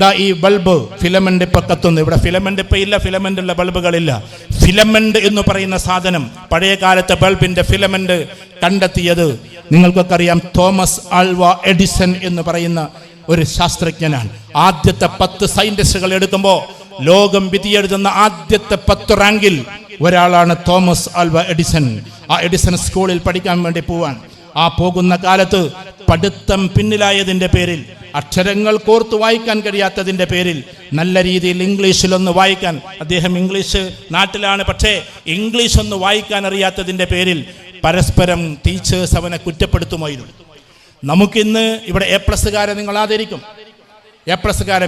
ദാ ഈ bulb filament ഇപ്പൊ കത്തുന്നു ഇവിടെ ഫിലമെന്റ് ഇപ്പൊ ഇല്ല ഫിലമെന്റ് ഉള്ള ബൾബുകളില്ല. ഫിലമെന്റ് എന്ന് പറയുന്ന സാധനം പഴയ കാലത്തെ ബൾബിന്റെ ഫിലമെന്റ് കണ്ടെത്തിയത് നിങ്ങൾക്കൊക്കെ അറിയാം തോമസ് ആൽവ എഡിസൺ എന്ന് പറയുന്ന ഒരു ശാസ്ത്രജ്ഞനാണ്. ആദ്യത്തെ പത്ത് സയന്റിസ്റ്റുകൾ എടുക്കുമ്പോൾ ലോകം വിധിയെഴുതുന്ന ആദ്യത്തെ പത്ത് റാങ്കിൽ ഒരാളാണ് തോമസ് ആൽവ എഡിസൺ. ആ എഡിസൺ സ്കൂളിൽ പഠിക്കാൻ വേണ്ടി പോവാൻ ആ പോകുന്ന കാലത്ത് പഠിത്തം പിന്നിലായതിന്റെ പേരിൽ അക്ഷരങ്ങൾ കോർത്ത് വായിക്കാൻ കഴിയാത്തതിന്റെ പേരിൽ നല്ല രീതിയിൽ ഇംഗ്ലീഷിലൊന്ന് വായിക്കാൻ അദ്ദേഹം ഇംഗ്ലീഷ് നാട്ടിലാണ് പക്ഷേ ഇംഗ്ലീഷ് ഒന്ന് വായിക്കാൻ അറിയാത്തതിന്റെ പേരിൽ പരസ്പരം ടീച്ചേഴ്സ് അവനെ കുറ്റപ്പെടുത്തുമായിരുന്നു. നമുക്കിന്ന് ഇവിടെ എ പ്ലസ്സുകാരെ നിങ്ങൾ ആദരിക്കും. എ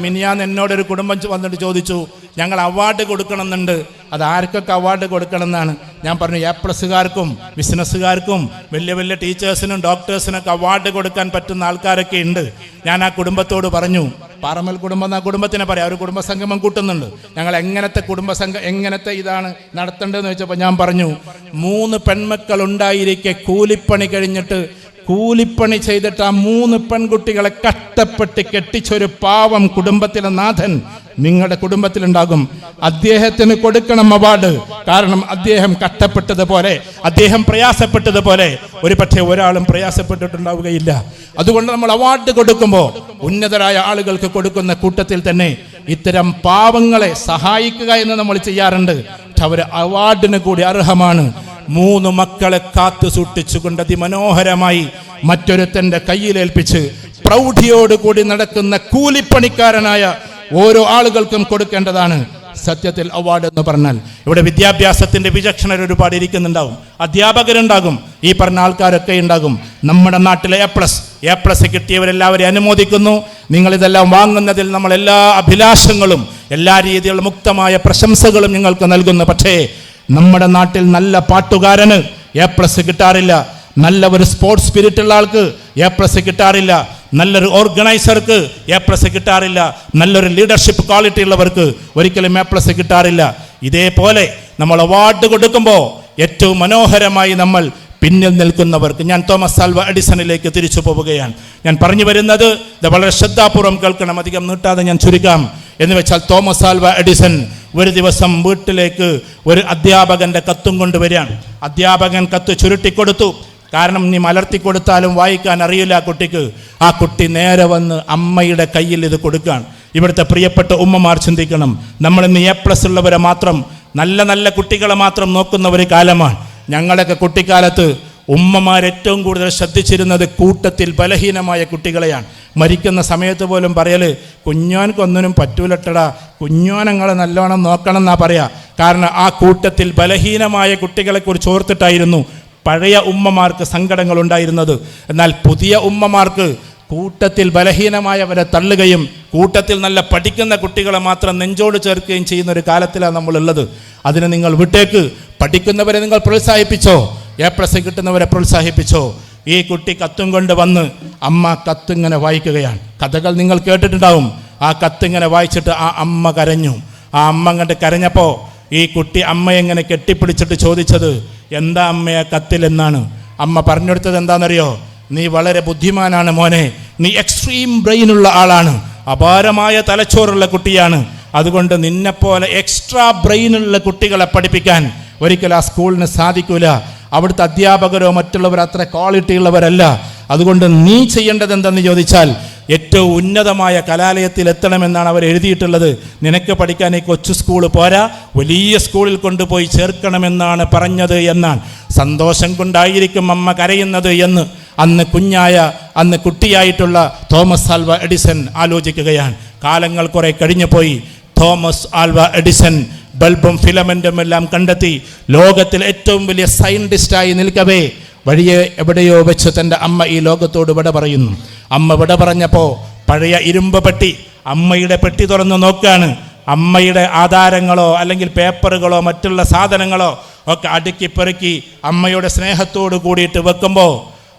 ഇനിയാന്ന് എന്നോട് എന്നോടൊരു കുടുംബം വന്നിട്ട് ചോദിച്ചു ഞങ്ങൾ അവാർഡ് കൊടുക്കണമെന്നുണ്ട്. അത് ആർക്കൊക്കെ അവാർഡ് കൊടുക്കണമെന്നാണ്? ഞാൻ പറഞ്ഞു എ പ്ലസ്സുകാർക്കും ബിസിനസ്സുകാർക്കും വലിയ വലിയ ടീച്ചേഴ്സിനും ഡോക്ടേഴ്സിനൊക്കെ അവാർഡ് കൊടുക്കാൻ പറ്റുന്ന ആൾക്കാരൊക്കെ ഉണ്ട്. ഞാൻ ആ കുടുംബത്തോട് പറഞ്ഞു പാറമൽ കുടുംബം എന്ന കുടുംബത്തിനെ പറയാം ഒരു കുടുംബ സംഗമം കൂട്ടുന്നുണ്ട്. ഞങ്ങൾ എങ്ങനത്തെ കുടുംബ സംഘം എങ്ങനത്തെ ഇതാണ് നടത്തേണ്ടതെന്ന് ചോദിച്ചപ്പോൾ ഞാൻ പറഞ്ഞു മൂന്ന് പെൺമക്കൾ ഉണ്ടായിരിക്കെ കൂലിപ്പണി കഴിഞ്ഞിട്ട് കൂലിപ്പണി ചെയ്തിട്ട് ആ മൂന്ന് പെൺകുട്ടികളെ കഷ്ടപ്പെട്ട് കെട്ടിച്ചൊരു പാവം കുടുംബത്തിലെ നാഥൻ നിങ്ങളുടെ കുടുംബത്തിലുണ്ടാകും. അദ്ദേഹത്തിന് കൊടുക്കണം അവാർഡ്. കാരണം അദ്ദേഹം കഷ്ടപ്പെട്ടതുപോലെ അദ്ദേഹം പ്രയാസപ്പെട്ടതുപോലെ ഒരു പക്ഷേ ഒരാളും പ്രയാസപ്പെട്ടിട്ടുണ്ടാവുകയില്ല. അതുകൊണ്ട് നമ്മൾ അവാർഡ് കൊടുക്കുമ്പോൾ ഉന്നതരായ ആളുകൾക്ക് കൊടുക്കുന്ന കൂട്ടത്തിൽ തന്നെ ഇത്തരം പാവങ്ങളെ സഹായിക്കുക എന്ന് നമ്മൾ ചെയ്യാറുണ്ട്. അവർ അവാർഡിന് കൂടി അർഹമാണ്. മൂന്ന് മക്കളെ കാത്തു സൂക്ഷിച്ചുകൊണ്ട് അതിമനോഹരമായി മറ്റൊരുത്തന്റെ കയ്യിലേൽപ്പിച്ച് പ്രൗഢിയോടുകൂടി നടക്കുന്ന കൂലിപ്പണിക്കാരനായ ഓരോ ആളുകൾക്കും കൊടുക്കേണ്ടതാണ് സത്യത്തിൽ അവാർഡ് എന്ന് പറഞ്ഞാൽ. ഇവിടെ വിദ്യാഭ്യാസത്തിന്റെ വിചക്ഷണർ ഒരുപാട് ഇരിക്കുന്നുണ്ടാവും. അധ്യാപകരുണ്ടാകും. ഈ പറഞ്ഞ ആൾക്കാരൊക്കെ ഉണ്ടാകും. നമ്മുടെ നാട്ടിലെ എ പ്ലസ് എ പ്ലസ് കിട്ടിയവരെല്ലാവരെയും അനുമോദിക്കുന്നു. നിങ്ങൾ ഇതെല്ലാം വാങ്ങുന്നതിൽ നമ്മൾ എല്ലാ അഭിലാഷങ്ങളും എല്ലാ രീതിയിലുള്ള മുക്തമായ പ്രശംസകളും നിങ്ങൾക്ക് നൽകുന്നു. പക്ഷേ നമ്മുടെ നാട്ടിൽ നല്ല പാട്ടുകാരന് എ പ്ലസ് കിട്ടാറില്ല. നല്ല ഒരു സ്പോർട്സ് സ്പിരിറ്റ് ഉള്ള ആൾക്ക് എ പ്ലസ് കിട്ടാറില്ല. നല്ലൊരു ഓർഗനൈസർക്ക് എ പ്ലസ് കിട്ടാറില്ല. നല്ലൊരു ലീഡർഷിപ്പ് ക്വാളിറ്റി ഉള്ളവർക്ക് ഒരിക്കലും എ പ്ലസ് കിട്ടാറില്ല. ഇതേപോലെ നമ്മൾ അവാർഡ് കൊടുക്കുമ്പോൾ ഏറ്റവും മനോഹരമായി നമ്മൾ പിന്നിൽ നിൽക്കുന്നവർക്ക് ഞാൻ തോമസ് ആൽവ അഡിസണിലേക്ക് തിരിച്ചു പോവുകയാണ്. ഞാൻ പറഞ്ഞു വരുന്നത് ഇത് വളരെ ശ്രദ്ധാപൂർവം കേൾക്കണം. അധികം നീട്ടാതെ ഞാൻ ചുരുക്കാം. എന്ന് വെച്ചാൽ തോമസ് ആൽവ എഡിസൺ ഒരു ദിവസം വീട്ടിലേക്ക് ഒരു അധ്യാപകന്റെ കത്തും കൊണ്ടുവരികയാണ്. അധ്യാപകൻ കത്ത് ചുരുട്ടിക്കൊടുത്തു. കാരണം നീ മലർത്തി കൊടുത്താലും വായിക്കാൻ അറിയില്ല ആ കുട്ടിക്ക്. ആ കുട്ടി നേരെ വന്ന് അമ്മയുടെ കയ്യിൽ ഇത് കൊടുക്കുകയാണ്. ഇവിടുത്തെ പ്രിയപ്പെട്ട ഉമ്മമാർ ചിന്തിക്കണം. നമ്മൾ ഇന്ന് എ പ്ലസ് ഉള്ളവരെ മാത്രം നല്ല നല്ല കുട്ടികളെ മാത്രം നോക്കുന്ന ഒരു കാലമാണ്. ഞങ്ങളൊക്കെ കുട്ടിക്കാലത്ത് ഉമ്മമാർ ഏറ്റവും കൂടുതൽ ശ്രദ്ധിച്ചിരുന്നത് കൂട്ടത്തിൽ ബലഹീനമായ കുട്ടികളെയാണ്. മരിക്കുന്ന സമയത്ത് പോലും പറയൽ കുഞ്ഞോൻക്കൊന്നിനും പറ്റൂലട്ടടാ കുഞ്ഞോനങ്ങളെ നല്ലോണം നോക്കണം എന്നാ പറയാ. കാരണം ആ കൂട്ടത്തിൽ ബലഹീനമായ കുട്ടികളെക്കുറിച്ച് ഓർത്തിട്ടായിരുന്നു പഴയ ഉമ്മമാർക്ക് സങ്കടങ്ങൾ ഉണ്ടായിരുന്നത് എന്നാൽ പുതിയ ഉമ്മമാർക്ക് കൂട്ടത്തിൽ ബലഹീനമായവരെ തള്ളുകയും കൂട്ടത്തിൽ നല്ല പഠിക്കുന്ന കുട്ടികളെ മാത്രം നെഞ്ചോട് ചേർക്കുകയും ചെയ്യുന്ന ഒരു കാലത്തിലാണ് നമ്മളുള്ളത്. അതിന് നിങ്ങൾ വിട്ടേക്ക്. പഠിക്കുന്നവരെ നിങ്ങൾ പ്രോത്സാഹിപ്പിച്ചോ? A plus കിട്ടുന്നവരെ പ്രോത്സാഹിപ്പിച്ചോ? ഈ കുട്ടി കത്തും കൊണ്ട് വന്ന് അമ്മ കത്തിങ്ങനെ വായിക്കുകയാണ്. കഥകൾ നിങ്ങൾ കേട്ടിട്ടുണ്ടാവും. ആ കത്തിങ്ങനെ വായിച്ചിട്ട് ആ അമ്മ കരഞ്ഞു. ആ അമ്മ കണ്ട് കരഞ്ഞപ്പോൾ ഈ കുട്ടി അമ്മയെങ്ങനെ കെട്ടിപ്പിടിച്ചിട്ട് ചോദിച്ചത് എന്താ അമ്മയെ കത്തിലെന്നാണ് അമ്മ പറഞ്ഞെടുത്തത് എന്താണെന്നറിയോ? നീ വളരെ ബുദ്ധിമാനാണ് മോനെ. നീ എക്സ്ട്രീം ബ്രെയിനുള്ള ആളാണ്. അപാരമായ തലച്ചോറുള്ള കുട്ടിയാണ്. അതുകൊണ്ട് നിന്നെപ്പോലെ എക്സ്ട്രാ ബ്രെയിനുള്ള കുട്ടികളെ പഠിപ്പിക്കാൻ ഒരിക്കലും ആ സ്കൂളിന് സാധിക്കൂല. അവിടുത്തെ അധ്യാപകരോ മറ്റുള്ളവരോ അത്ര ക്വാളിറ്റി ഉള്ളവരല്ല. അതുകൊണ്ട് നീ ചെയ്യേണ്ടത് എന്തെന്ന് ചോദിച്ചാൽ ഏറ്റവും ഉന്നതമായ കലാലയത്തിൽ എത്തണമെന്നാണ് അവർ എഴുതിയിട്ടുള്ളത്. നിനക്ക് പഠിക്കാൻ ഈ കൊച്ചു സ്കൂൾ പോരാ. വലിയ സ്കൂളിൽ കൊണ്ടുപോയി ചേർക്കണമെന്നാണ് പറഞ്ഞത് എന്നാണ്. സന്തോഷം കൊണ്ടായിരിക്കും അമ്മ കരയുന്നത് എന്ന് അന്ന് കുഞ്ഞായ അന്ന് കുട്ടിയായിട്ടുള്ള തോമസ് ആൽവ എഡിസൺ ആലോചിക്കുകയാണ്. കാലങ്ങൾ കുറെ കഴിഞ്ഞു പോയി തോമസ് ആൽവ എഡിസൺ ബൾബും ഫിലമെന്റും എല്ലാം കണ്ടെത്തി ലോകത്തിൽ ഏറ്റവും വലിയ സയന്റിസ്റ്റായി നിൽക്കവേ വഴിയെ എവിടെയോ വെച്ച് തന്റെ അമ്മ ഈ ലോകത്തോട് വിട പറയുന്നു. അമ്മ വിട പറഞ്ഞപ്പോൾ പഴയ ഇരുമ്പ് പെട്ടി അമ്മയുടെ പെട്ടി തുറന്ന് നോക്കുകയാണ്. അമ്മയുടെ ആധാരങ്ങളോ അല്ലെങ്കിൽ പേപ്പറുകളോ മറ്റുള്ള സാധനങ്ങളോ ഒക്കെ അടുക്കി പെറുക്കി അമ്മയുടെ സ്നേഹത്തോട് കൂടിയിട്ട് വെക്കുമ്പോൾ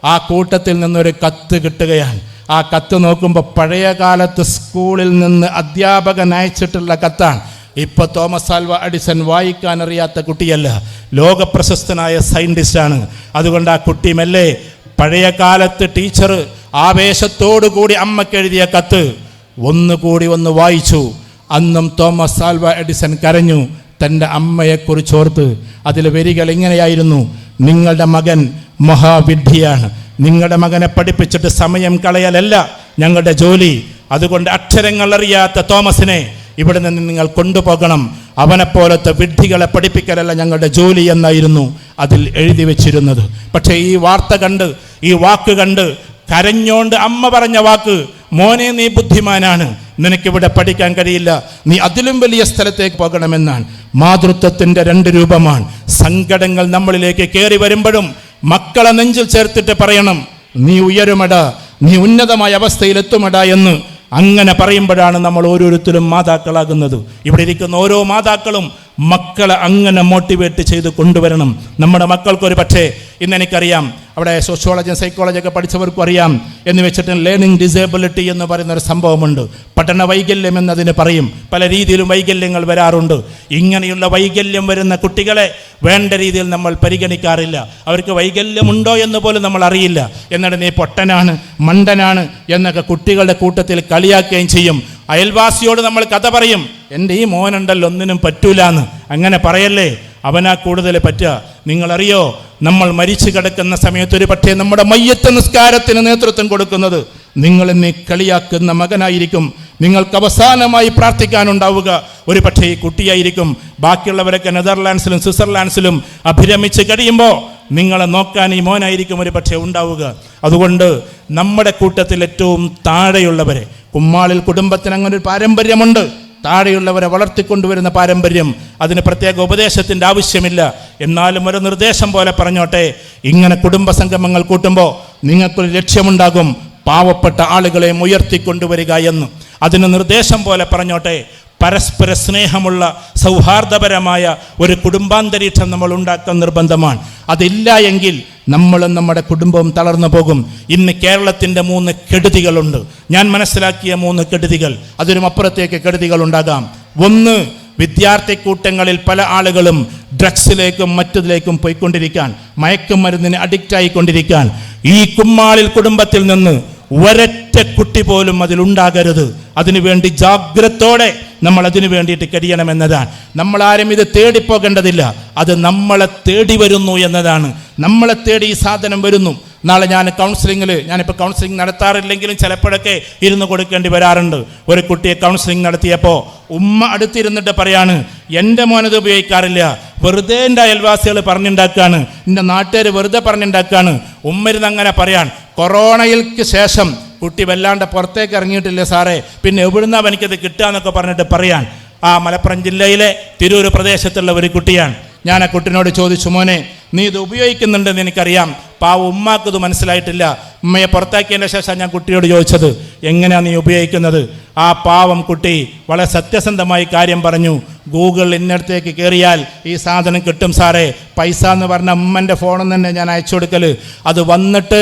ആ കൂട്ടത്തിൽ നിന്നൊരു കത്ത് കിട്ടുകയാണ്. ആ കത്ത് നോക്കുമ്പോൾ പഴയ കാലത്ത് സ്കൂളിൽ നിന്ന് അധ്യാപകൻ അയച്ചിട്ടുള്ള കത്താണ്. ഇപ്പൊ തോമസ് ആൽവ അഡിസൺ വായിക്കാൻ അറിയാത്ത കുട്ടിയല്ല. ലോകപ്രശസ്തനായ സയന്റിസ്റ്റാണ്. അതുകൊണ്ട് ആ കുട്ടി മെല്ലെ പഴയ കാലത്ത് ടീച്ചർ ആവേശത്തോടു കൂടി അമ്മയ്ക്ക് എഴുതിയ കത്ത് ഒന്നുകൂടി ഒന്ന് വായിച്ചു. അന്നും തോമസ് ആൽവ എഡിസൺ കരഞ്ഞു. തന്റെ അമ്മയെക്കുറിച്ചോർത്ത് അതിൽ വരികൾ ഇങ്ങനെയായിരുന്നു. നിങ്ങളുടെ മകൻ മഹാവിഡ്ഢിയാണ്. നിങ്ങളുടെ മകനെ പഠിപ്പിച്ചിട്ട് സമയം കളയലല്ല ഞങ്ങളുടെ ജോലി. അതുകൊണ്ട് അക്ഷരങ്ങൾ അറിയാത്ത തോമസിനെ ഇവിടെ നിന്ന് നിങ്ങൾ കൊണ്ടുപോകണം. അവനെപ്പോലത്തെ വിഡ്ഢികളെ പഠിപ്പിക്കലല്ല ഞങ്ങളുടെ ജോലി എന്നായിരുന്നു അതിൽ എഴുതി വെച്ചിരുന്നത്. പക്ഷേ ഈ വാർത്ത കണ്ട് ഈ വാക്ക് കണ്ട് കരഞ്ഞോണ്ട് അമ്മ പറഞ്ഞ വാക്ക് മോനെ നീ ബുദ്ധിമാനാണ്. നിനക്കിവിടെ പഠിക്കാൻ കഴിയില്ല. നീ അതിലും വലിയ സ്ഥലത്തേക്ക് പോകണമെന്നാണ്. മാതൃത്വത്തിന്റെ രണ്ട് രൂപമാണ്. സങ്കടങ്ങൾ നമ്മളിലേക്ക് കയറി വരുമ്പോഴും മക്കളെ നെഞ്ചിൽ ചേർത്തിട്ട് പറയണം നീ ഉയരുമടാ. നീ ഉന്നതമായ അവസ്ഥയിൽ എത്തുമടാ എന്ന് അങ്ങനെ പറയുമ്പോഴാണ് നമ്മൾ ഓരോരുത്തരും മാതാക്കളാകുന്നത്. ഇവിടെ ഇരിക്കുന്ന ഓരോ മാതാക്കളും മക്കളെ അങ്ങനെ മോട്ടിവേറ്റ് ചെയ്ത് കൊണ്ടുവരണം. നമ്മുടെ മക്കൾക്കൊരു പക്ഷേ ഇന്ന് എനിക്കറിയാം അവിടെ സോഷ്യോളജി സൈക്കോളജി ഒക്കെ പഠിച്ചവർക്കും അറിയാം എന്ന് വെച്ചിട്ട് ലേണിംഗ് ഡിസേബിലിറ്റി എന്ന് പറയുന്ന ഒരു സംഭവമുണ്ട്. പഠന വൈകല്യം എന്നതിന് പറയും. പല രീതിയിലും വൈകല്യങ്ങൾ വരാറുണ്ട്. ഇങ്ങനെയുള്ള വൈകല്യം വരുന്ന കുട്ടികളെ വേണ്ട രീതിയിൽ നമ്മൾ പരിഗണിക്കാറില്ല. അവർക്ക് വൈകല്യമുണ്ടോ എന്ന് പോലും നമ്മൾ അറിയില്ല. എന്നിട്ട് നീ പൊട്ടനാണ് മണ്ടനാണ് എന്നൊക്കെ കുട്ടികളുടെ കൂട്ടത്തിൽ കളിയാക്കുകയും ചെയ്യും. അയൽവാസിയോട് നമ്മൾ കഥ പറയും എന്റെ ഈ മോനുണ്ടല്ലോ ഒന്നിനും പറ്റൂലാന്ന്. അങ്ങനെ പറയല്ലേ? അവനാ കൂടുതൽ പറ്റുക. നിങ്ങളറിയോ നമ്മൾ മരിച്ചു കിടക്കുന്ന സമയത്ത് ഒരു പക്ഷേ നമ്മുടെ മയ്യത്ത നിസ്കാരത്തിന് നേതൃത്വം കൊടുക്കുന്നത് നിങ്ങൾ എന്നെ കളിയാക്കുന്ന മകനായിരിക്കും. നിങ്ങൾക്ക് അവസാനമായി പ്രാർത്ഥിക്കാനുണ്ടാവുക. ഒരു പക്ഷേ ഈ കുട്ടിയായിരിക്കും. ബാക്കിയുള്ളവരൊക്കെ നെതർലാൻഡ്സിലും സ്വിറ്റ്സർലാൻഡ്സിലും അഭിരമിച്ച് കഴിയുമ്പോൾ നിങ്ങളെ നോക്കാൻ ഈ മോനായിരിക്കും ഒരു പക്ഷേ ഉണ്ടാവുക. അതുകൊണ്ട് നമ്മുടെ കൂട്ടത്തിൽ ഏറ്റവും താഴെയുള്ളവരെ കുമ്മാളിൽ കുടുംബത്തിന് അങ്ങനെ ഒരു പാരമ്പര്യമുണ്ട്. താഴെയുള്ളവരെ വളർത്തിക്കൊണ്ടുവരുന്ന പാരമ്പര്യം അതിന് പ്രത്യേക ഉപദേശത്തിന്റെ ആവശ്യമില്ല. എന്നാലും ഒരു നിർദ്ദേശം പോലെ പറഞ്ഞോട്ടെ ഇങ്ങനെ കുടുംബ സംഗമങ്ങൾ കൂട്ടുമ്പോൾ നിങ്ങൾക്കൊരു ലക്ഷ്യമുണ്ടാകും. പാവപ്പെട്ട ആളുകളെ ഉയർത്തിക്കൊണ്ടുവരിക എന്ന്. അതിന് നിർദ്ദേശം പോലെ പറഞ്ഞോട്ടെ പരസ്പര സ്നേഹമുള്ള സൗഹാർദ്ദപരമായ ഒരു കുടുംബാന്തരീക്ഷം നമ്മൾ ഉണ്ടാക്കാൻ നിർബന്ധമാണ്. അതില്ല എങ്കിൽ നമ്മളും നമ്മുടെ കുടുംബവും തളർന്നു പോകും. ഇന്ന് കേരളത്തിന്റെ മൂന്ന് കെടുതികളുണ്ട്. ഞാൻ മനസ്സിലാക്കിയ മൂന്ന് കെടുതികൾ. അതിനും അപ്പുറത്തേക്ക് കെടുതികൾ ഉണ്ടാകാം. ഒന്ന് വിദ്യാർത്ഥി കൂട്ടങ്ങളിൽ പല ആളുകളും ഡ്രഗ്സിലേക്കും മറ്റതിലേക്കും പോയിക്കൊണ്ടിരിക്കാൻ മയക്കുമരുന്നിന് അഡിക്റ്റായിക്കൊണ്ടിരിക്കാൻ. ഈ കുമ്മാളിൽ കുടുംബത്തിൽ നിന്ന് ഒരൊറ്റ കുട്ടി പോലും അതിലുണ്ടാകരുത് അതിനുവേണ്ടി ജാഗ്രതയോടെ നമ്മൾ അതിനു വേണ്ടിയിട്ട് കഴിയണമെന്നതാണ് ആരും ഇത് തേടിപ്പോകേണ്ടതില്ല അത് നമ്മളെ തേടി വരുന്നു എന്നതാണ്. നമ്മളെ തേടി ഈ സാധനം വരുന്നു. നാളെ ഞാൻ കൗൺസിലിങ്ങിൽ ഞാനിപ്പോൾ കൗൺസിലിംഗ് നടത്താറില്ലെങ്കിലും ചിലപ്പോഴൊക്കെ ഇരുന്ന് കൊടുക്കേണ്ടി വരാറുണ്ട്. ഒരു കുട്ടിയെ കൗൺസിലിംഗ് നടത്തിയപ്പോൾ ഉമ്മ അടുത്തിരുന്നിട്ട് പറയാണ് എന്റെ മോനത് ഉപയോഗിക്കാറില്ല. വെറുതെ എന്റെ അയൽവാസികൾ പറഞ്ഞുണ്ടാക്കുകയാണ് എന്റെ നാട്ടുകാർ വെറുതെ പറഞ്ഞുണ്ടാക്കുകയാണ് ഉമ്മരുന്ന് അങ്ങനെ പറയാൻ കൊറോണയ്ക്ക് ശേഷം കുട്ടി വല്ലാണ്ട് പുറത്തേക്ക് ഇറങ്ങിയിട്ടില്ല സാറേ? പിന്നെ എവിടുന്നാ എനിക്കത് കിട്ടുക എന്നൊക്കെ പറഞ്ഞിട്ട് പറയാൻ. ആ മലപ്പുറം ജില്ലയിലെ തിരൂർ പ്രദേശത്തുള്ള ഒരു കുട്ടിയാണ്. ഞാൻ ആ കുട്ടിനോട് ചോദിച്ചു മോനെ നീ ഇത് ഉപയോഗിക്കുന്നുണ്ടെന്ന് എനിക്കറിയാം. പാവ ഉമ്മാക്കത് മനസ്സിലായിട്ടില്ല. ഉമ്മയെ പുറത്താക്കിയതിന്റെ ശേഷം ഞാൻ കുട്ടിയോട് ചോദിച്ചത് എങ്ങനെയാണ് നീ ഉപയോഗിക്കുന്നത്? ആ പാവം കുട്ടി വളരെ സത്യസന്ധമായി കാര്യം പറഞ്ഞു. ഗൂഗിൾ ഇന്നടത്തേക്ക് കയറിയാൽ ഈ സാധനം കിട്ടും സാറേ. പൈസ എന്ന് പറഞ്ഞ ഉമ്മന്റെ ഫോണിൽ തന്നെ ഞാൻ അയച്ചു കൊടുക്കൽ അത് വന്നിട്ട്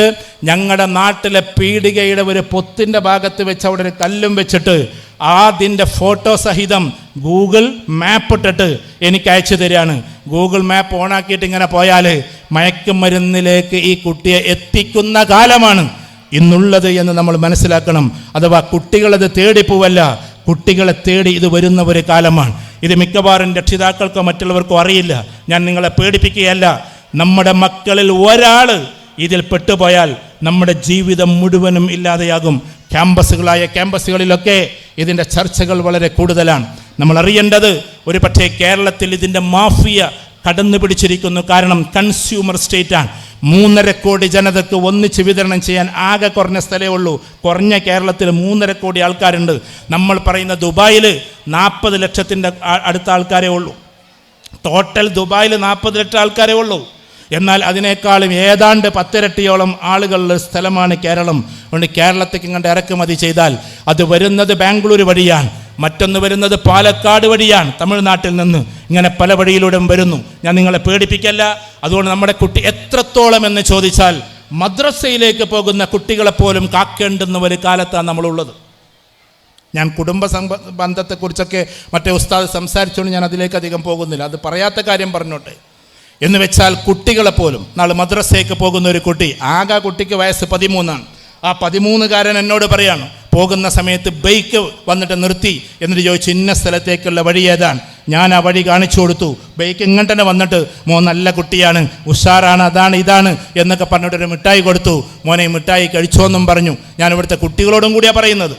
ഞങ്ങളുടെ നാട്ടിലെ പീടികയുടെ ഒരു പൊത്തിന്റെ ഭാഗത്ത് വെച്ച് അവിടെ ഒരു കല്ലും വെച്ചിട്ട് അതിന്റെ ഫോട്ടോ സഹിതം ഗൂഗിൾ മാപ്പ് ഇട്ടിട്ട് എനിക്ക് അയച്ചു തരികയാണ്. ഗൂഗിൾ മാപ്പ് ഓണാക്കിയിട്ട് ഇങ്ങനെ പോയാൽ മയക്കുമരുന്നിലേക്ക് ഈ കുട്ടിയെ എത്തിക്കുന്ന കാലമാണ്. ഇന്നുള്ളത് എന്ന് നമ്മൾ മനസ്സിലാക്കണം. അഥവാ കുട്ടികളത് തേടിപ്പോവല്ല കുട്ടികളെ തേടി ഇത് വരുന്ന ഒരു കാലമാണ്. ഇത് മിക്കവാറും രക്ഷിതാക്കൾക്കോ മറ്റുള്ളവർക്കോ അറിയില്ല. ഞാൻ നിങ്ങളെ പേടിപ്പിക്കുകയല്ല. നമ്മുടെ മക്കളിൽ ഒരാൾ ഇതിൽ പെട്ടുപോയാൽ നമ്മുടെ ജീവിതം മുഴുവനും ഇല്ലാതെയാകും. ക്യാമ്പസുകളായ ക്യാമ്പസുകളിലൊക്കെ ഇതിന്റെ ചർച്ചകൾ വളരെ കൂടുതലാണ്. നമ്മൾ അറിയേണ്ടത് ഒരു പക്ഷേ കേരളത്തിൽ ഇതിന്റെ മാഫിയ കടന്നു പിടിച്ചിരിക്കുന്നു കാരണം കൺസ്യൂമർ സ്റ്റേറ്റാണ്. മൂന്നര കോടി ജനതയ്ക്ക് ഒന്നിച്ച് വിതരണം ചെയ്യാൻ ആകെ കുറഞ്ഞ സ്ഥലമേ ഉള്ളൂ. കുറഞ്ഞ കേരളത്തിൽ മൂന്നര കോടി ആൾക്കാരുണ്ട്. നമ്മൾ പറയുന്ന ദുബായിൽ നാൽപ്പത് ലക്ഷത്തിന്റെ അടുത്ത ആൾക്കാരേ ഉള്ളൂ. ടോട്ടൽ ദുബായിൽ നാൽപ്പത് ലക്ഷം ആൾക്കാരേ ഉള്ളൂ. എന്നാൽ അതിനേക്കാളും ഏതാണ്ട് പത്തിരട്ടിയോളം ആളുകളുടെ സ്ഥലമാണ് കേരളം. അതുകൊണ്ട് കേരളത്തേക്ക് ഇങ്ങോട്ട് ഇറക്കുമതി ചെയ്താൽ അത് വരുന്നത് ബാംഗ്ലൂർ വഴിയാണ്. മറ്റൊന്ന് വരുന്നത് പാലക്കാട് വഴിയാണ് തമിഴ്നാട്ടിൽ നിന്ന്. ഇങ്ങനെ പല വഴിയിലൂടെയും വരുന്നു. ഞാൻ നിങ്ങളെ പേടിപ്പിക്കല്ല. അതുകൊണ്ട് നമ്മുടെ കുട്ടി എത്രത്തോളം എന്ന് ചോദിച്ചാൽ മദ്രസയിലേക്ക് പോകുന്ന കുട്ടികളെപ്പോലും കാക്കേണ്ടുന്ന ഒരു കാലത്താണ് നമ്മളുള്ളത്. ഞാൻ കുടുംബ ബന്ധത്തെക്കുറിച്ചൊക്കെ മറ്റേ ഉസ്താദ് സംസാരിച്ചുകൊണ്ട് ഞാൻ അതിലേക്ക് അധികം പോകുന്നില്ല. അത് പറയാത്ത കാര്യം പറഞ്ഞോട്ടെ. എന്ന് വെച്ചാൽ കുട്ടികളെപ്പോലും നാളെ മദ്രസയ്ക്ക് പോകുന്ന ഒരു കുട്ടി ആകെ കുട്ടിക്ക് വയസ്സ് പതിമൂന്നാണ്. ആ പതിമൂന്നുകാരൻ എന്നോട് പറയാണ് പോകുന്ന സമയത്ത് ബൈക്ക് വന്നിട്ട് നിർത്തി എന്നിട്ട് ചോദിച്ചു ഇന്ന സ്ഥലത്തേക്കുള്ള വഴി ഏതാണ്? ഞാൻ ആ വഴി കാണിച്ചു കൊടുത്തു. ബൈക്ക് ഇങ്ങോട്ട് തന്നെ വന്നിട്ട് മോ നല്ല കുട്ടിയാണ് ഉഷാറാണ് അതാണ് ഇതാണ് എന്നൊക്കെ പറഞ്ഞിട്ട് ഒരു മിഠായി കൊടുത്തു. മോനെ മിഠായി മിഠായി കഴിച്ചോന്നും പറഞ്ഞു. ഞാൻ ഇവിടുത്തെ കുട്ടികളോടും കൂടിയാണ് പറയുന്നത്.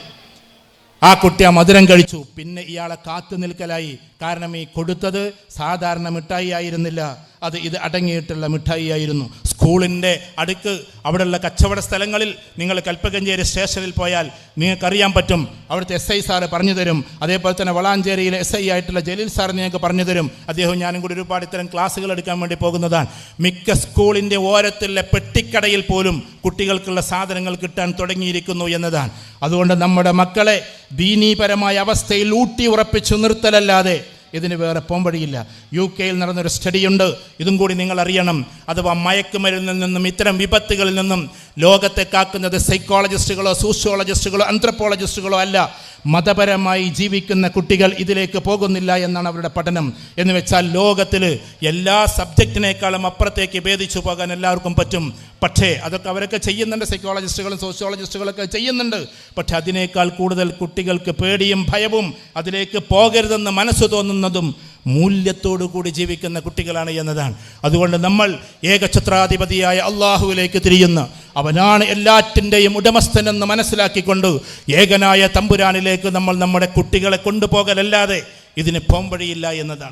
ആ കുട്ടി ആ മധുരം കഴിച്ചു. പിന്നെ ഇയാളെ കാത്തു നിൽക്കലായി. കാരണം ഈ കൊടുത്തത് സാധാരണ മിഠായി ആയിരുന്നില്ല. അത് ഇത് അടങ്ങിയിട്ടുള്ള മിഠായി ആയിരുന്നു സ്കൂളിന്റെ അടുക്ക് അവിടെയുള്ള കച്ചവട സ്ഥലങ്ങളിൽ നിങ്ങൾ കൽപ്പകഞ്ചേരി സ്റ്റേഷനിൽ പോയാൽ നിങ്ങൾക്കറിയാൻ പറ്റും. അവിടുത്തെ എസ് ഐ സാറ് പറഞ്ഞു തരും. അതേപോലെ തന്നെ വളാഞ്ചേരിയിലെ എസ് ഐ ആയിട്ടുള്ള ജലീൽ സാർ നിങ്ങൾക്ക് പറഞ്ഞു തരും. അദ്ദേഹം ഞാനും കൂടി ഒരുപാട് ഇത്തരം ക്ലാസ്സുകൾ എടുക്കാൻ വേണ്ടി പോകുന്നതാണ്. മിക്ക സ്കൂളിന്റെ ഓരത്തിലെ പെട്ടിക്കടയിൽ പോലും കുട്ടികൾക്കുള്ള സാധനങ്ങൾ കിട്ടാൻ തുടങ്ങിയിരിക്കുന്നു എന്നതാണ്. അതുകൊണ്ട് നമ്മുടെ മക്കളെ ദീനീപരമായ അവസ്ഥയിൽ ഊട്ടി ഉറപ്പിച്ചു നിർത്തലല്ലാതെ ഇതിന് വേറെ പോംവഴിയില്ല. യു കെയിൽ നടന്നൊരു സ്റ്റഡിയുണ്ട് ഇതും കൂടി നിങ്ങൾ അറിയണം. അഥവാ മയക്കുമരുന്നിൽ നിന്നും ഇത്തരം വിപത്തുകളിൽ നിന്നും ലോകത്തെ കാക്കുന്നത് സൈക്കോളജിസ്റ്റുകളോ സോഷ്യോളജിസ്റ്റുകളോ ആന്ത്രപ്പോളജിസ്റ്റുകളോ അല്ല. മതപരമായി ജീവിക്കുന്ന കുട്ടികൾ ഇതിലേക്ക് പോകുന്നില്ല എന്നാണ് അവരുടെ പഠനം. എന്ന് വെച്ചാൽ ലോകത്തിൽ എല്ലാ സബ്ജക്റ്റിനേക്കാളും അപ്പുറത്തേക്ക് ഭേദിച്ചു പോകാൻ എല്ലാവർക്കും പറ്റും. പക്ഷേ അതൊക്കെ അവരൊക്കെ ചെയ്യുന്നുണ്ട്. സൈക്കോളജിസ്റ്റുകളും സോഷ്യോളജിസ്റ്റുകളൊക്കെ ചെയ്യുന്നുണ്ട്. പക്ഷെ അതിനേക്കാൾ കൂടുതൽ കുട്ടികൾക്ക് പേടിയും ഭയവും അതിലേക്ക് പോകരുതെന്ന് മനസ്സ് തോന്നുന്നതും മൂല്യത്തോടു കൂടി ജീവിക്കുന്ന കുട്ടികളാണ് എന്നതാണ്. അതുകൊണ്ട് നമ്മൾ ഏകഛത്രാധിപതിയായ അള്ളാഹുവിലേക്ക് തിരിയുന്ന അവനാണ് എല്ലാറ്റിന്റെയും ഉടമസ്ഥനെന്ന് മനസ്സിലാക്കിക്കൊണ്ട് ഏകനായ തമ്പുരാനിലേക്ക് നമ്മൾ നമ്മുടെ കുട്ടികളെ കൊണ്ടുപോകലല്ലാതെ ഇതിന് പോംവഴിയില്ല എന്നതാണ്.